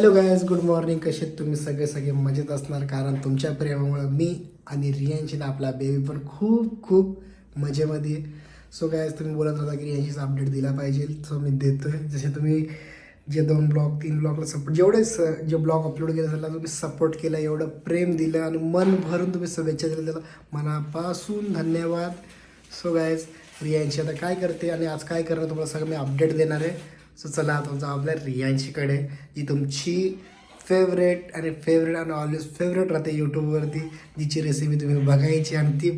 Hello guys good morning कसे आहेत तुम्ही सगळे? सगळे मजेत असणार कारण तुमच्या प्रेमामुळे मी आणि रियांशीन आपला बेबी पण खूप खूप मजेमध्ये. सो गायज तुम्ही बोलत होता की रियांशीचा अपडेट दिला पाहिजे. सो मी देतोय. जसे तुम्ही जे दोन ब्लॉग तीन ब्लॉगला सपोर्ट जेवढे स जे ब्लॉग अपलोड केले त्याला तुम्ही सपोर्ट केला एवढं प्रेम दिलं आणि मन भरून तुम्ही शुभेच्छा दिल्या त्याला. मनापासून धन्यवाद. सो गायज रियांशी आता काय करते आणि आज काय करणार तुम्हाला सगळं मी अपडेट देणार आहे. सो चला आता जाऊ आपल्या रियांशीकडे जी तुमची फेवरेट आणि फेवरेट आणि ऑलवेज फेवरेट राहते यूट्यूबवरती जिची रेसिपी तुम्ही बघायची आणि ती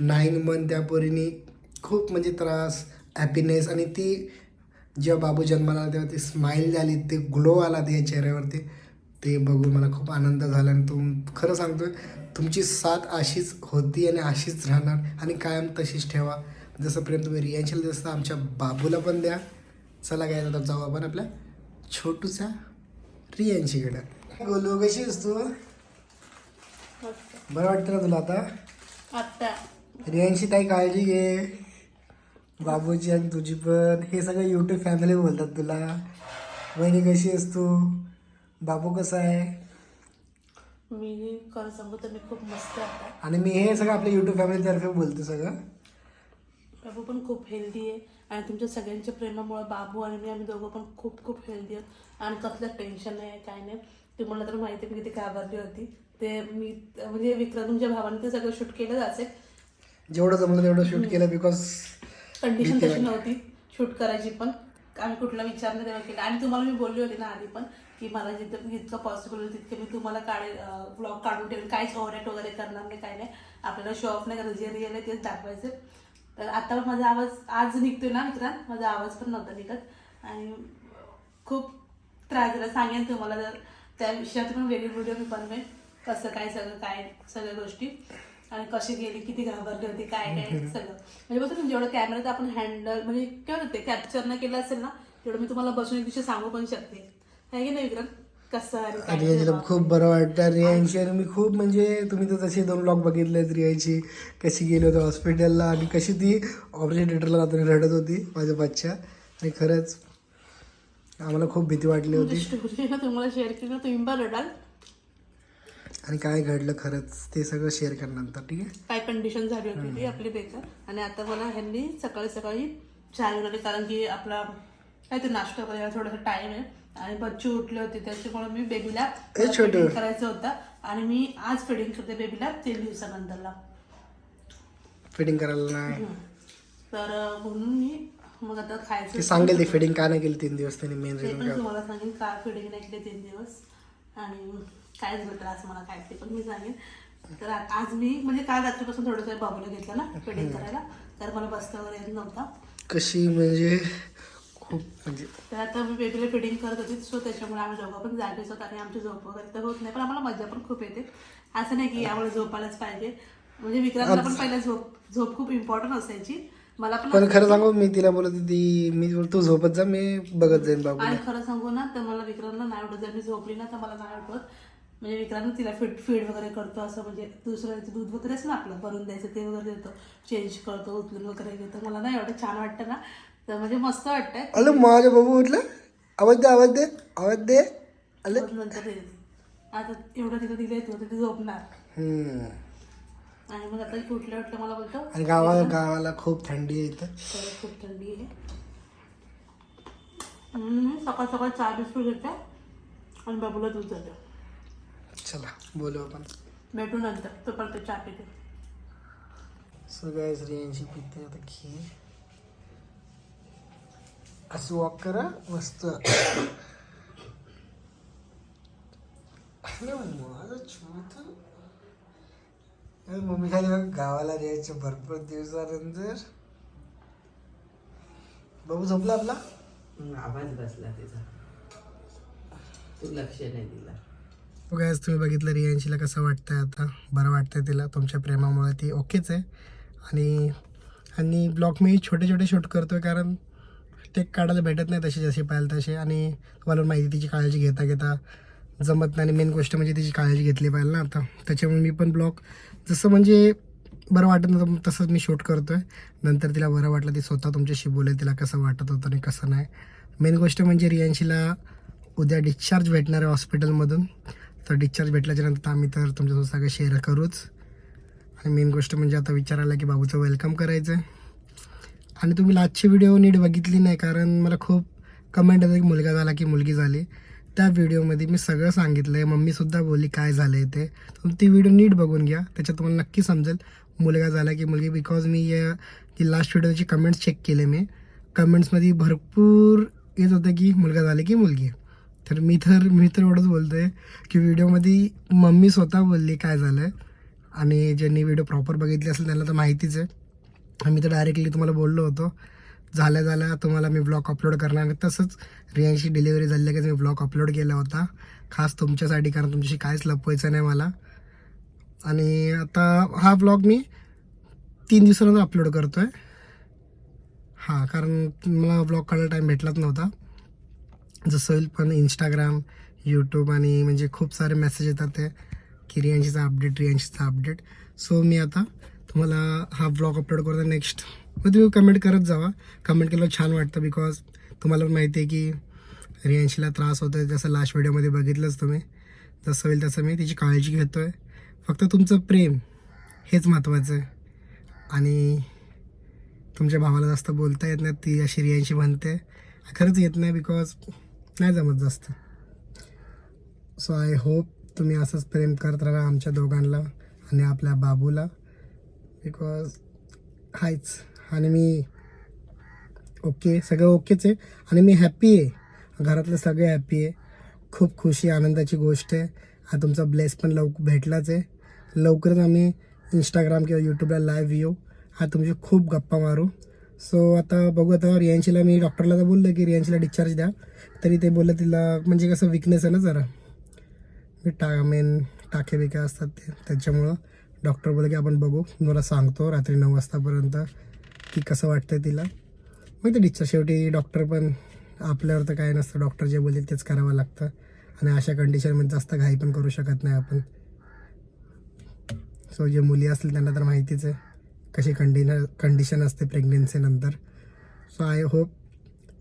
नाईन मंथ त्या पोरीने खूप म्हणजे त्रास हॅपीनेस आणि ती जेव्हा बाबू जन्माला आला तेव्हा ती स्माईल झाली ते ग्लो आला त्या चेहऱ्यावरती ते बघून मला खूप आनंद झाला आणि तुम खरं सांगतोय तुमची साथ अशीच होती आणि अशीच राहणार आणि कायम तशीच ठेवा. जसं प्रेम तुम्ही रियांशीला जसं आमच्या बाबूला पण द्या. चला काय आता जाऊ आपण आपल्या छोटूच्या रियांशीकडे गोलू कशी असतो बरं वाटतं ना तुला आता? रियांशी काही काळजी घे. बाबूची आणि तुझी पण. हे सगळं यूट्यूब फॅमिली बोलतात तुला. वहिनी कशी असतो बाबू कसा आहे? मी खरं सांगू तर मी खूप मस्त आहे आणि मी हे सगळं आपल्या यूट्यूब फॅमिलीतर्फे बोलतो सगळं. बाबू पण खूप हेल्दी आहे. आणि तुमच्या सगळ्यांच्या प्रेमामुळे बाबू आणि मी आम्ही दोघं पण खूप खूप हेल्दी आहोत. आणि कसलं टेन्शन नाही आहे काय नाही. तुम्हाला तर माहिती मी किती घाबरली होती. ते मी म्हणजे विक्रम तुमच्या भावाने ते सगळं शूट केलं असेल. जेवढं जमलं तेवढं शूट केलं बिकॉज कंडिशन तशी नव्हती शूट करायची पण. आम्ही कुठला विचार नाही तेव्हा केला. आणि तुम्हाला मी बोलली होती ना आधी पण की मला जिथं जितकं पॉसिबल होईल तितके मी तुम्हाला काढे ब्लॉग काढून ठेवेल काहीच ओव्हरॅट वगैरे करणार नाही काय नाही. आपल्याला शो ऑफ नाही करायचं. जे रिअल आहे तेच दाखवायचं. तर आता माझा आवाज आज निघतोय ना मित्रांनो? माझा आवाज पण नव्हता निघत. आणि खूप त्रास झाला. सांगेन तुम्हाला जर त्या विषयात पण वेगळी व्हिडिओ मी बनवेन. कसं काय सगळं काय सगळ्या गोष्टी. आणि कशी गेली किती घाबरली होती काय काय सगळं. म्हणजे बघतो तुम्ही जेवढं कॅमेऱ्यात आपण हँडल म्हणजे काय होते कॅप्चर न केलं असेल ना तेवढं मी तुम्हाला बसून एक दिवशी सांगू पण शकते. आहे की नाही विक्रम? कसं रियांशीला खूप बरं वाटतं. रियांशी आणि मी खूप म्हणजे तुम्ही तर तसे दोन ब्लॉग बघितलेत रियांशी कशी गेली होती हॉस्पिटलला आणि कशी ती ऑपरेशन थिएटरला जाताना रडत होती माझ्या बच्चा आणि खरंच आम्हाला खूप भीती वाटली होती. ना तुम्हाला शेअर केली तुम्ही रडाल. आणि काय घडलं खरंच ते सगळं शेअर करणार ठीक आहे? काय कंडिशन झाली होती ती आपली बेकार. आणि आता मला ह्यांनी सकाळी सकाळी चहा कारण की आपला काय ते नाश्ता करायला थोडासा टाइम आहे. आणि बच्चू उठले होते त्याच्यामुळे मी बेबीला feeding करायचं होतं. आणि मी आज फिडिंग करते बेबीला तीन दिवसानंतरला. फिटिंग करायला नाही. तर म्हणून मी मग आता खायचं सांगेल ते फिटिंग का नाही केली तीन दिवस त्यांनी मेन रिझन तुम्हाला सांगेन का फिडिंग नाही केले तीन दिवस. आणि काय झालं त्रास मला काय ते पण मी सांगेन. तर आज मी म्हणजे काल रात्रीपासून थोडंसं बाबूला घेतलं ना फिडिंग करायला. तर मला बसता वगैरे येत नव्हता. कशी म्हणजे खूप. म्हणजे तर आता मी बेबीला फिडिंग करत होती सो त्याच्यामुळे आम्ही दोघं पण जागेच होत आणि आमची झोप वगैरे तर होत नाही पण आम्हाला मजा पण खूप येते. असं नाही की आम्हाला झोपायलाच पाहिजे. म्हणजे विक्रांतला पण पहिला झोप झोप खूप इम्पॉर्टंट असायची. मला पण खरं सांगू मी तिला बोलत होती मी बोलतो, तू झोपत जा मी बघत जाईन बाबू आणि खरं सांगू ना तर मला विक्रांतला नाही आवडत. जर मी झोपली ना तर मला नाही आवडत. म्हणजे विक्रांत तिला फीड फीड वगैरे करतो असं म्हणजे दुसरं दूध वगैरे असं ना आपलं भरून द्यायचं ते वगैरे देतो. चेंज करतो उचलून वगैरे घेतो. मला नाही एवढं छान वाटतं ना. तर म्हणजे मस्त वाटतंय. अरे माझ्या बाबू उठला आवाज दे आवाज दे आवाज दे. अले मग नंतर. आता एवढं तिथं दिलं येतो ते झोपणार. हम्म. आणि मग आता उठल्या उठल्या मला बोलतो आणि गावाला गावाला खूप थंडी आहे इथं. "खरंच खूप थंडी आहे. म्हणून मी सकाळ सकाळ चहा बिस्कुट घेते आणि बाबूला दूध देते. चला बोलू आपण. भेटू नंतर. तो परत चहा पिते. सगळ्या स्त्रियांशी पिते आता खीर. असं वॉक करा मस्त मम्मी खाली बघ गावाला यायचं भरपूर दिवसानंतर बाबू झोपला आपला आवाज बसला तू लक्ष नाही दिला तुम्ही बघितलं रियांशीला कसं वाटतंय आता बरं वाटतंय तिला तुमच्या प्रेमामुळे ती ओकेच आहे आणि आणि ब्लॉग मी छोटे छोटे शूट करतोय कारण ते काढायला भेटत नाही तसे जसे पाहिजे तसे आणि तुम्हाला माहिती तिची काळजी घेता घेता जमत नाही. आणि मेन गोष्ट म्हणजे तिची काळजी घेतली पाहिजे ना आता. त्याच्यामुळे मी पण ब्लॉग जसं म्हणजे बरं वाटत नव्हतं तसंच मी शूट करतोय. नंतर तिला बरं वाटलं ती स्वतः तुमच्याशी बोलेल तिला कसं वाटत होतं आणि कसं नाही. मेन गोष्ट म्हणजे रियांशीला उद्या डिस्चार्ज भेटणार आहे हॉस्पिटलमधून तर डिस्चार्ज भेटल्याच्यानंतर आम्ही तर तुमच्यासोबत सगळं शेअर करूच. आणि मेन गोष्ट म्हणजे आता विचार आला की बाबूचं वेलकम करायचं आहे आणि तुम्ही लास्टची व्हिडिओ नीट बघितली नाही कारण मला खूप कमेंट येतात की मुलगा झाला की मुलगी झाली. त्या व्हिडिओमध्ये मी सगळं सांगितलं आहे मम्मीसुद्धा बोलली काय झालं आहे ते. तुम्ही ती व्हिडिओ नीट बघून घ्या त्याच्यात तुम्हाला नक्की समजेल मुलगा झाला की मुलगी. बिकॉज मी या की लास्ट व्हिडिओचे कमेंट्स चेक केले मी. कमेंट्समध्ये भरपूर येत होतं की मुलगा झाला की मुलगी. तर मी तर मी तर एवढंच बोलतो आहे की व्हिडिओमध्ये मम्मी स्वतः बोलली काय झालं आहे आणि ज्यांनी व्हिडिओ प्रॉपर बघितली असेल त्यांना तर माहितीच आहे. आम्ही तर डायरेक्टली तुम्हाला बोललो होतो. झाल्या झाल्या तुम्हाला मी ब्लॉग अपलोड करणार आणि तसंच रियांशी डिलिव्हरी झाली लगेच मी ब्लॉग अपलोड केला होता. खास तुमच्यासाठी कारण तुमच्याशी काहीच लपवायचं नाही मला. आणि आता हा ब्लॉग मी तीन दिवसानंतर अपलोड करतो आहे हां कारण मला ब्लॉग करायला टाईम भेटलाच नव्हता. जसं होईल पण इंस्टाग्राम यूट्यूब आणि म्हणजे खूप सारे मेसेज येतात ते की रियांशीचा अपडेट रियांशीचा अपडेट सो मी आता तुम्हाला हा ब्लॉग अपलोड करतो नेक्स्ट मग तुम्ही कमेंट करत जावा. कमेंट केलं छान वाटतं बिकॉज तुम्हाला पण माहिती आहे की रियांशीला त्रास होतो आहे जसं लास्ट व्हिडिओमध्ये बघितलंच तुम्ही. जसं होईल तसं मी तिची काळजी घेतो आहे फक्त तुमचं प्रेम हेच महत्त्वाचं आहे. आणि तुमच्या भावाला जास्त बोलता येत नाही. ती अशी रियांशी म्हणते. खरंच येत नाही बिकॉज नाही जमत जास्त. सो आय होप तुम्ही असंच प्रेम करत राहा आमच्या दोघांना आणि आपल्या बाबूला. बिकॉज हायच आणि मी ओके सगळं ओकेच आहे. आणि मी हॅप्पी आहे. घरातले सगळे हॅप्पी आहे. खूप खुशी आनंदाची गोष्ट आहे. हा तुमचा ब्लेस पण लवकर भेटलाच आहे. लवकरच आम्ही इंस्टाग्राम किंवा यूट्यूबला लाईव्ह येऊ. हा तुमची खूप गप्पा मारू. सो आता बघू आता रियांशीला मी डॉक्टरला तर बोललं की रियांशीला डिस्चार्ज द्या. तरी ते बोललं तिला म्हणजे कसं विकनेस आहे ना जरा. मी टा मेन टाके बिके असतात ते त्याच्यामुळं. डॉक्टर बोलले की आपण बघू. मला सांगतो रात्री नऊ वाजतापर्यंत की कसं वाटतं तिला. मग ते डिस्चार्ज शेवटी डॉक्टर पण आपल्यावर तर काय नसतं. डॉक्टर जे बोलतील तेच करावं लागतं. आणि अशा कंडिशनमध्ये जास्त घाई पण करू शकत नाही आपण. सो जे मुली असतील त्यांना तर माहितीच आहे कशी कंडिन कंडिशन असते प्रेग्नेन्सीनंतर सो आय होप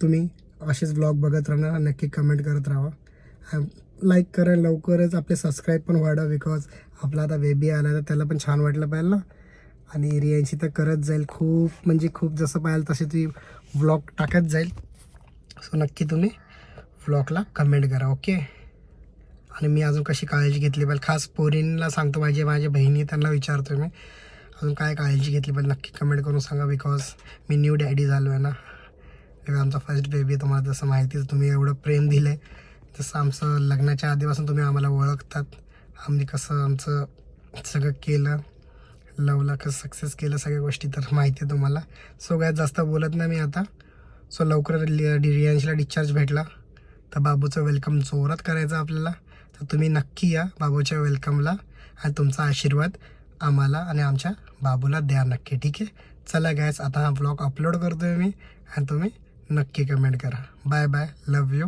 तुम्ही असेच ब्लॉग बघत राहणार नक्की कमेंट करत राहा. लाईक करा लवकरच आपले सबस्क्राईब पण वाढा बिकॉज आपला आता बेबी आला तर त्याला पण छान वाटलं पाहिजे ना. आणि रियांशी तर करत जाईल खूप म्हणजे खूप जसं पाहिजे तसे ती व्लॉग टाकत जाईल. सो नक्की तुम्ही व्लॉगला कमेंट करा ओके आणि मी अजून कशी काळजी घेतली पाहिजे खास पोरींना सांगतो माझे माझ्या बहिणी त्यांना विचारतो मी. अजून काय काळजी घेतली पाहिजे नक्की कमेंट करून सांगा बिकॉज मी न्यू डॅडी झालो आहे ना आमचा फर्स्ट बेबी तुम्हाला जसं माहितीच तुम्ही एवढं प्रेम दिलं आहे जसं आमचं लग्नाच्या आधीपासून तुम्ही आम्हाला ओळखतात. आम्ही कसं आमचं सगळं केलं. लवला कसं सक्सेस केलं सगळ्या गोष्टी तर माहिती आहे तुम्हाला. सो काय जास्त बोलत नाही मी आता. सो लवकर रियांशला डिस्चार्ज भेटला. तर बाबूचं वेलकम जोरात करायचं आपल्याला. तर तुम्ही नक्की या बाबूच्या वेलकमला आणि तुमचा आशीर्वाद आम्हाला आणि आमच्या बाबूला द्या नक्की ठीक आहे? चला गॅस आता हा ब्लॉग अपलोड करतो आहे मी आणि तुम्ही नक्की कमेंट करा. Bye bye love you